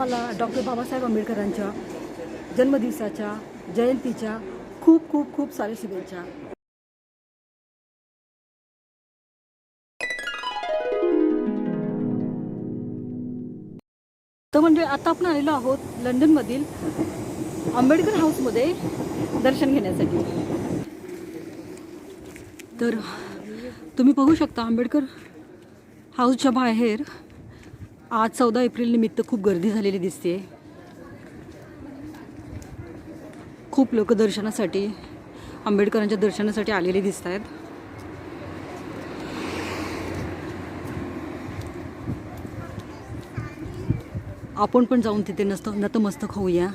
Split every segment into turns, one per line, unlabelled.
मला डॉक्टर बाबासाहेब आंबेडकरांच्या जन्मदिवसाच्या जयंतीच्या खूप खूप खूप साऱ्या शुभेच्छा. तर म्हणजे आता आपण आलेलो आहोत लंडनमधील आंबेडकर हाऊसमध्ये दर्शन घेण्यासाठी. तर तुम्ही बघू शकता आंबेडकर हाऊसच्या बाहेर आज चौदा एप्रिल निमित्त खूप गर्दी झालेली दिसते खूप लोक दर्शनासाठी आंबेडकरांच्या दर्शनासाठी आलेले दिसत आहेत आपण पण जाऊन तिथे नसत नतमस्तक होऊया.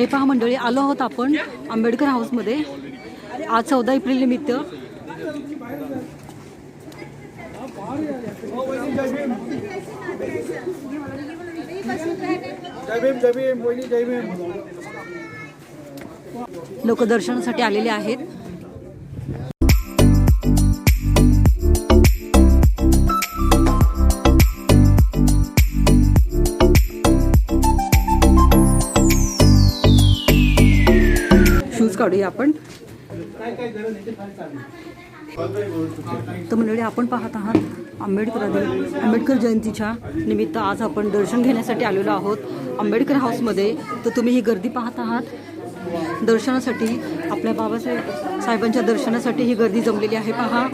हे पहा मंडळी आलो आहोत आपण आंबेडकर हाऊसमध्ये. आज चौदा एप्रिल निमित्त. लोक दर्शनासाठी आलेले आहेत. काढूया आपण. तर मंडळी आपण पाहत आहात आंबेडकर आंबेडकर जयंतीच्या निमित्त आज आपण दर्शन घेण्यासाठी आलेलो आहोत आंबेडकर हाऊसमध्ये. तर तुम्ही ही गर्दी पाहत आहात. दर्शनासाठी आपल्या बाबासाहेब साहेबांच्या दर्शनासाठी ही गर्दी जमलेली आहे. पहा.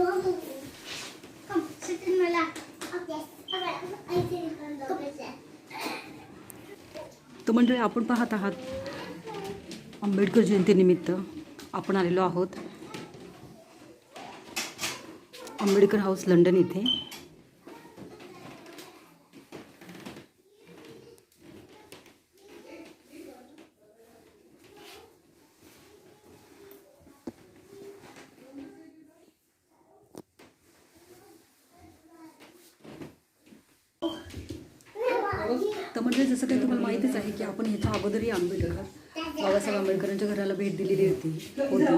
In lap. In
तर मंडळी आपण पाहत आहात आंबेडकर जयंतीनिमित्त आपण आलेलो आहोत आंबेडकर हाऊस लंडन इथे तर म्हणजे जसं काही तुम्हाला माहितीच आहे की आपण ह्याच्या अगोदरही आंबेडकर बाबासाहेब आंबेडकरांच्या घराला भेट दिलेली होती. होती. तर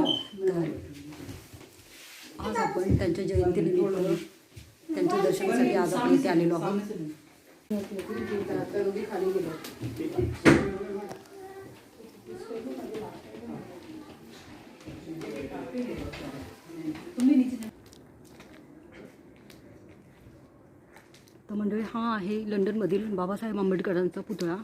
आज आपण त्यांच्या जयंतीनिमित्त त्यांच्या दर्शनासाठी आज आपण इथे आलेलो आहोत. तर मंडळी हा आहे लंडनमधील बाबासाहेब आंबेडकरांचा पुतळा.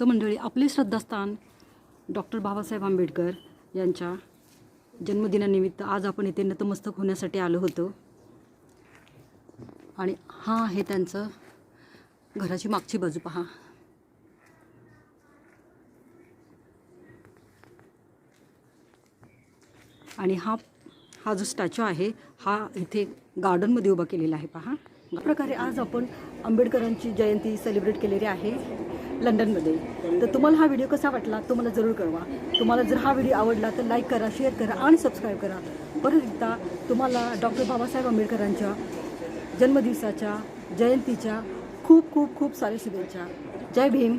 तर मंडळी आपले श्रद्धास्थान डॉक्टर बाबासाहेब आंबेडकर यांच्या जन्मदिनानिमित्त आज आपण इथे नतमस्तक होण्यासाठी आलो होतो. आणि हा आहे त्यांचं घराची मागची बाजू पहा. आणि हा हा जो स्टॅच्यू आहे हा इथे गार्डनमध्ये उभा केलेला आहे पहा. प्रकारे आज आपण आंबेडकरांची जयंती सेलिब्रेट केलेली आहे लंडनमध्ये. तर तुम्हाला हा व्हिडिओ कसा वाटला तो मला जरूर कळवा. तुम्हाला जर हा व्हिडिओ आवडला तर लाईक करा शेअर करा आणि सबस्क्राईब करा. परत एकदा तुम्हाला डॉक्टर बाबासाहेब आंबेडकरांच्या जन्मदिवसाच्या जयंतीच्या खूप खूप खूप साऱ्या शुभेच्छा. जय भीम.